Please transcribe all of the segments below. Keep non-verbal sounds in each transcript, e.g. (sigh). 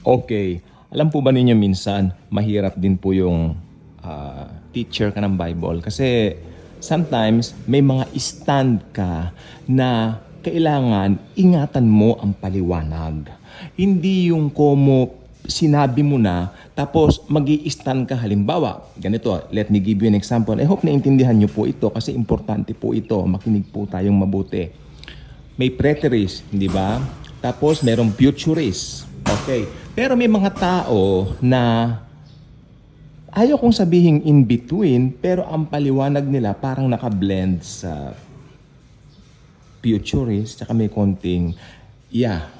Okay. Alam po ba ninyo minsan, mahirap din po yung ah, teacher ka ng Bible kasi sometimes may mga stand ka na kailangan ingatan mo ang paliwanag. Hindi yung komo sinabi mo na tapos mag stand ka halimbawa. Ganito, let me give you an example. I hope naintindihan nyo po ito kasi importante po ito. Makinig po tayong mabuti may preterist, di ba? Tapos merong futurist. Okay. Pero may mga tao na ayaw kong sabihin in between, pero ang paliwanag nila parang naka-blend sa futurist, tsaka may konting, yeah,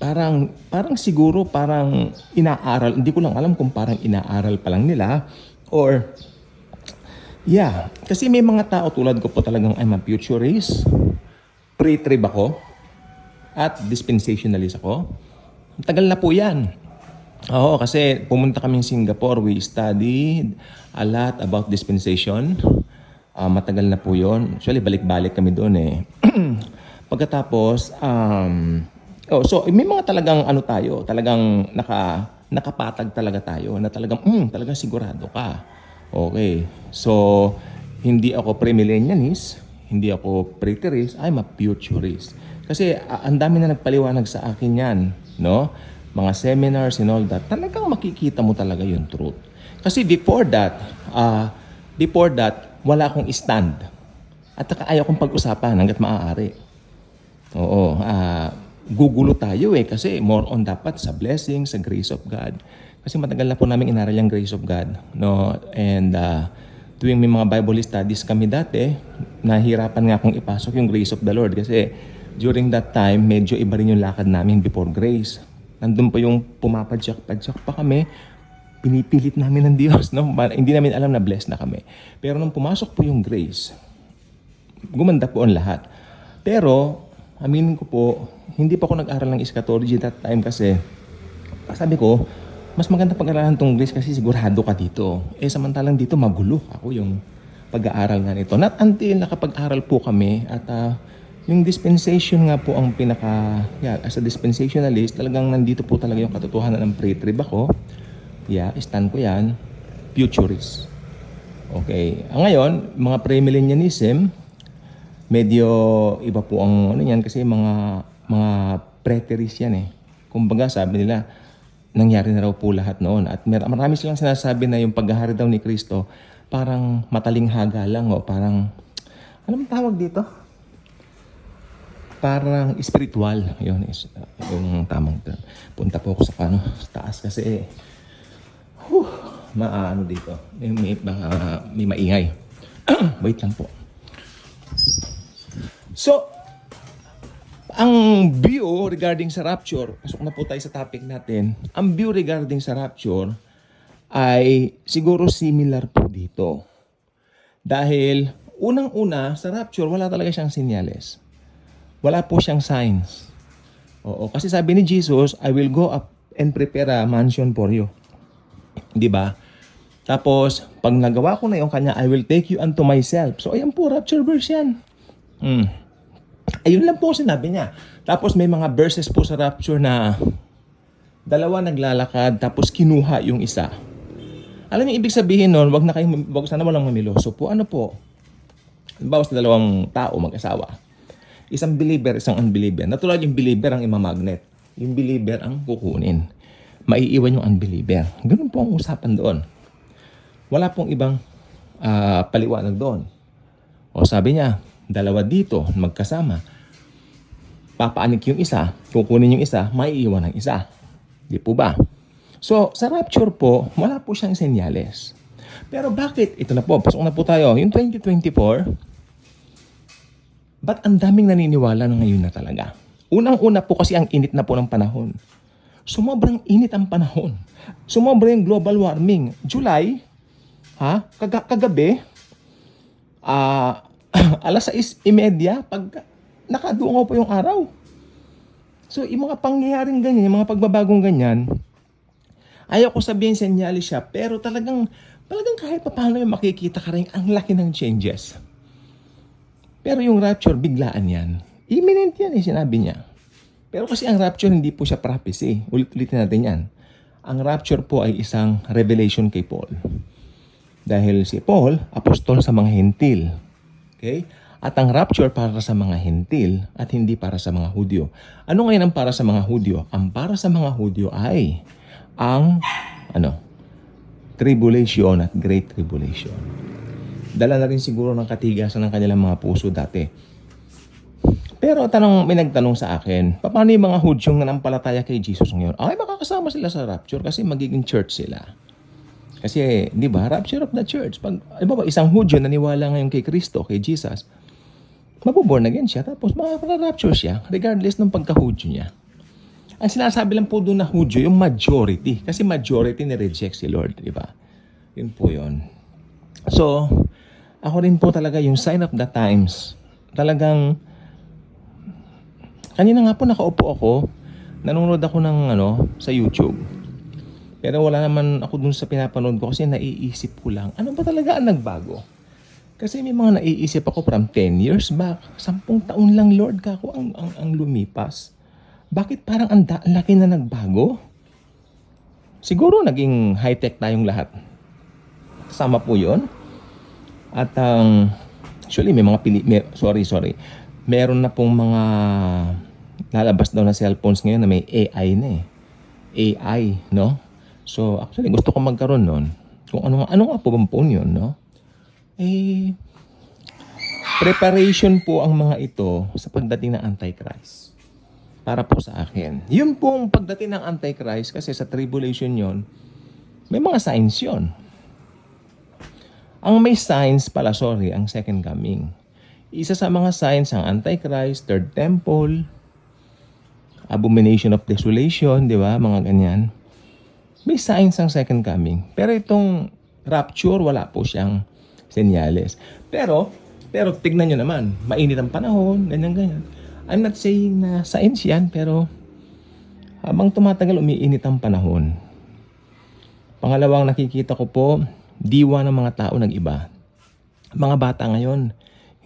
parang, parang siguro parang inaaral, hindi ko lang alam kung parang inaaral pa lang nila, or, yeah, kasi may mga tao tulad ko po talagang I'm a futurist, pre-trib ako at dispensationalist ako. Tagal na po yan. Oo, kasi pumunta kami Singapore. We studied a lot about dispensation. Ah, matagal na po yon. Actually, balik-balik kami doon eh. (clears throat) Pagkatapos, um, oh, so may mga talagang ano tayo, talagang naka, nakapatag talaga tayo na talagang, mm, talagang sigurado ka. Okay. So, hindi ako premillennialist, hindi ako preterist, I'm a futurist. Kasi ah, ang dami na nagpaliwanag sa akin yan, no? Mga seminars and all that, talagang makikita mo talaga yung truth. Kasi before that, ah, before that, wala akong stand. At saka ayaw kong pag-usapan hanggat maaari. Oo, ah, gugulo tayo eh kasi more on dapat sa blessing, sa grace of God. Kasi matagal na po namin inaral yung grace of God, no? And ah, tuwing may mga Bible studies kami dati, nahirapan nga akong ipasok yung grace of the Lord kasi during that time, medyo iba rin yung lakad namin before grace. Nandun pa yung pumapadyak-padyak pa kami, pinipilit namin ng Diyos. No? Hindi namin alam na blessed na kami. Pero nung pumasok po yung grace, gumanda po ang lahat. Pero, aminin ko po, hindi pa ako nag-aral ng eschatology that time kasi sabi ko, mas maganda pag-aralan tong grace kasi sigurado ka dito. Eh samantalang dito magulo ako yung pag-aaral nga nito. Not until nakapag-aral po kami at ah, yung dispensation nga po ang pinaka, yeah, as a dispensationalist, talagang nandito po talaga yung katotohanan ng pre-trib ako. Yeah, stand ko yan. Futurist. Okay. Ang ngayon, mga premillennialism, medyo iba po ang ano yan kasi mga mga preterist yan eh. Kumbaga sabi nila, nangyari na raw po lahat noon. At mer- marami silang sinasabi na yung paghahari daw ni Kristo, parang matalinghaga lang o parang, anong tawag dito? Parang spiritual. Yun is yung tamang term. Punta po ako sa ano, sa taas kasi Whew, maano dito. May, may, baka may maingay. (clears throat) Wait lang po. So, ang view regarding sa rapture, pasok na po tayo sa topic natin. Ang view regarding sa rapture ay siguro similar po dito. Dahil unang-una sa rapture, wala talaga siyang sinyales. Wala po siyang signs. Oo, kasi sabi ni Jesus, I will go up and prepare a mansion for you. 'Di ba? Tapos, pag nagawa ko na yung kanya, I will take you unto myself. So, ayan po, rapture verse yan. Mm. Ayun lang po sinabi niya. Tapos, may mga verses po sa rapture na dalawa naglalakad, tapos kinuha yung isa. Alam niyo, ibig sabihin nun, wag na kayong, wag sana walang mamiloso po. Ano po? Halimbawa sa dalawang tao, mag-asawa. Isang believer, isang unbeliever. Natural yung believer ang imamagnet. Yung believer ang kukunin. Maiiwan yung unbeliever. Ganun po ang usapan doon. Wala pong ibang ah, paliwanag doon. O sabi niya, dalawa dito, magkasama. Papaanik yung isa, kukunin yung isa, maiiwan ang isa. Di po ba? So, sa rapture po, wala po siyang senyales. Pero bakit? Ito na po, pasok na po tayo. Yung 2024, ba't ang daming naniniwala na ngayon na talaga? Unang-una po kasi ang init na po ng panahon. Sumobrang init ang panahon. Sumobra global warming. July, ha? Kaga- kagabi, ah, (clears throat) alas 6.30, pag nakadungaw po yung araw. So, yung mga pangyayaring ganyan, yung mga pagbabagong ganyan, ayaw ko sabihin senyalis siya, pero talagang, talagang kahit pa paano makikita ka rin, ang laki ng changes. Pero yung rapture, biglaan yan. Imminent yan eh, sinabi niya. Pero kasi ang rapture, hindi po siya prophecy. Ulit-ulitin natin yan. Ang rapture po ay isang revelation kay Paul. Dahil si Paul, apostol sa mga hentil. Okay? At ang rapture para sa mga hentil at hindi para sa mga Hudyo. Ano ngayon ang para sa mga Hudyo? Ang para sa mga Hudyo ay ang ano? Tribulation at Great Tribulation. Dala na rin siguro ng katigasan ng kanilang mga puso dati. Pero tanong, may nagtanong sa akin, paano yung mga Hudyong nanampalataya kay Jesus ngayon? Ay, makakasama sila sa rapture kasi magiging church sila. Kasi, di ba, rapture of the church. Pag, di ba, isang Hudyo naniwala ngayon kay Kristo, kay Jesus, mabuborn again siya, tapos makaka-rapture siya, regardless ng pagka-Hudyo niya. Ang sinasabi lang po doon na Hudyo, yung majority. Kasi majority ni-reject si Lord, di ba? Yun po yun. So, ako rin po talaga yung sign of the times. Talagang, kanina nga po nakaupo ako, nanonood ako ng ano, sa YouTube. Pero wala naman ako dun sa pinapanood ko kasi naiisip ko lang, ano ba talaga ang nagbago? Kasi may mga naiisip ako from 10 years back. Sampung taon lang, Lord, kako ang, ang, ang lumipas. Bakit parang ang laki na nagbago? Siguro naging high-tech tayong lahat. Kasama po yon At ang actually may mga pili, may, sorry, sorry. Meron na pong mga lalabas daw na cellphones ngayon na may AI na eh. AI, no? So, actually, gusto ko magkaroon nun. Kung ano, ano nga po bang phone yun, no? Eh, preparation po ang mga ito sa pagdating ng Antichrist. Para po sa akin. Yun pong pagdating ng Antichrist, kasi sa tribulation yon may mga signs yon. Ang may signs pala, sorry, ang second coming. Isa sa mga signs ang Antichrist, third temple, abomination of desolation, di ba? Mga ganyan. May signs ang second coming. Pero itong rapture, wala po siyang senyales. Pero, pero tignan nyo naman, mainit ang panahon, ganyan-ganyan. I'm not saying na science yan, pero habang tumatagal, umiinit ang panahon. Pangalawang nakikita ko po, diwa ng mga tao nag-iba. Mga bata ngayon,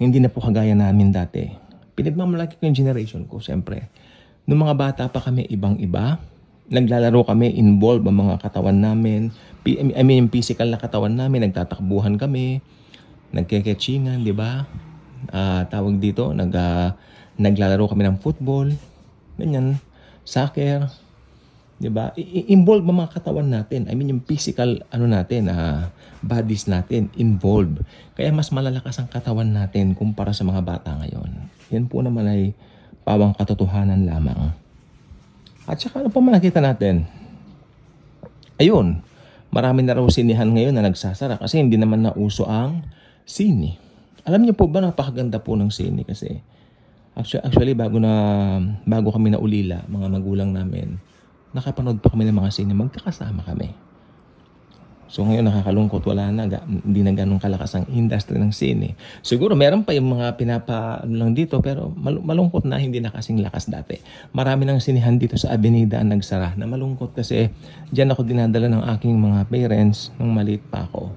hindi na po kagaya namin dati. Pinagmamalaki ko yung generation ko, siyempre. Noong mga bata pa kami, ibang-iba. Naglalaro kami, involved ang mga katawan namin. I mean, yung physical na katawan namin, nagtatakbuhan kami, nagkeketchingan, di ba? Ah, tawag dito, nag, ah, naglalaro kami ng football, ganyan, soccer, di ba? I- i- involved ang mga katawan natin. I mean, yung physical, ano natin, ah, bodies natin, involved. Kaya mas malalakas ang katawan natin kumpara sa mga bata ngayon. Yan po naman ay pawang katotohanan lamang. At saka ano pa man nakita natin? Ayun, marami na raw sinihan ngayon na nagsasara kasi hindi naman nauso ang sini. Alam niyo po ba napakaganda po ng sini kasi actually, actually bago na bago kami na ulila, mga magulang namin, nakapanood pa kami ng mga sini, magkakasama kami. So ngayon nakakalungkot, wala na, ga- hindi na ganun kalakas ang industry ng sine. Siguro meron pa yung mga pinapa lang dito pero mal- malungkot na hindi na kasing lakas dati. Marami ng sinihan dito sa Avenida ang nagsara na malungkot kasi diyan ako dinadala ng aking mga parents nung maliit pa ako.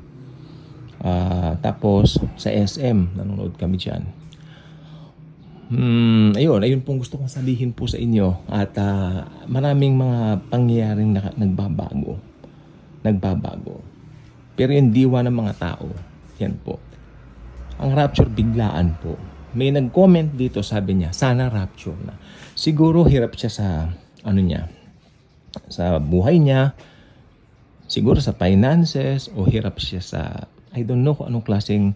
Ah, tapos sa SM, nanonood kami diyan. Hmm, ayun, ayun pong gusto kong sabihin po sa inyo at ah, maraming mga pangyayaring naka- nagbabago nagbabago. Pero yung diwa ng mga tao, yan po. Ang rapture biglaan po. May nag-comment dito, sabi niya, sana rapture na. Siguro hirap siya sa, ano niya, sa buhay niya, siguro sa finances, o hirap siya sa, I don't know kung anong klaseng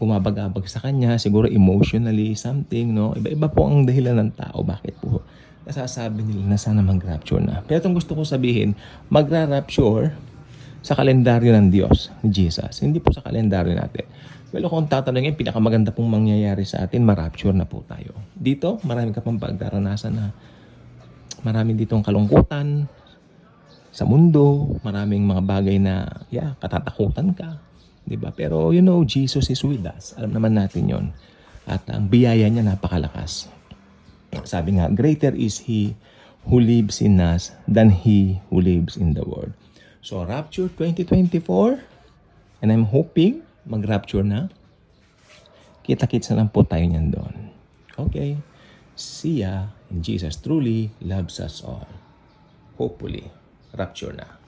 bumabagabag sa kanya, siguro emotionally, something, no? Iba-iba po ang dahilan ng tao. Bakit po? Nasasabi nila na sana mag-rapture na. Pero itong gusto ko sabihin, magra-rapture sa kalendaryo ng Diyos, ni Jesus. Hindi po sa kalendaryo natin. Well, kung tatanungin, pinakamaganda pong mangyayari sa atin, ma-rapture na po tayo. Dito, marami ka pang pagdaranasan na marami ditong kalungkutan sa mundo, maraming mga bagay na, yeah, katatakutan ka. 'Di ba? Pero you know, Jesus is with us. Alam naman natin 'yon. At ang biyaya niya napakalakas. Sabi nga, greater is He who lives in us than He who lives in the world. So, Rapture 2024, and I'm hoping mag-rapture na. Kita-kits lang po tayo niyan doon. Okay. See ya. And Jesus truly loves us all. Hopefully, rapture na.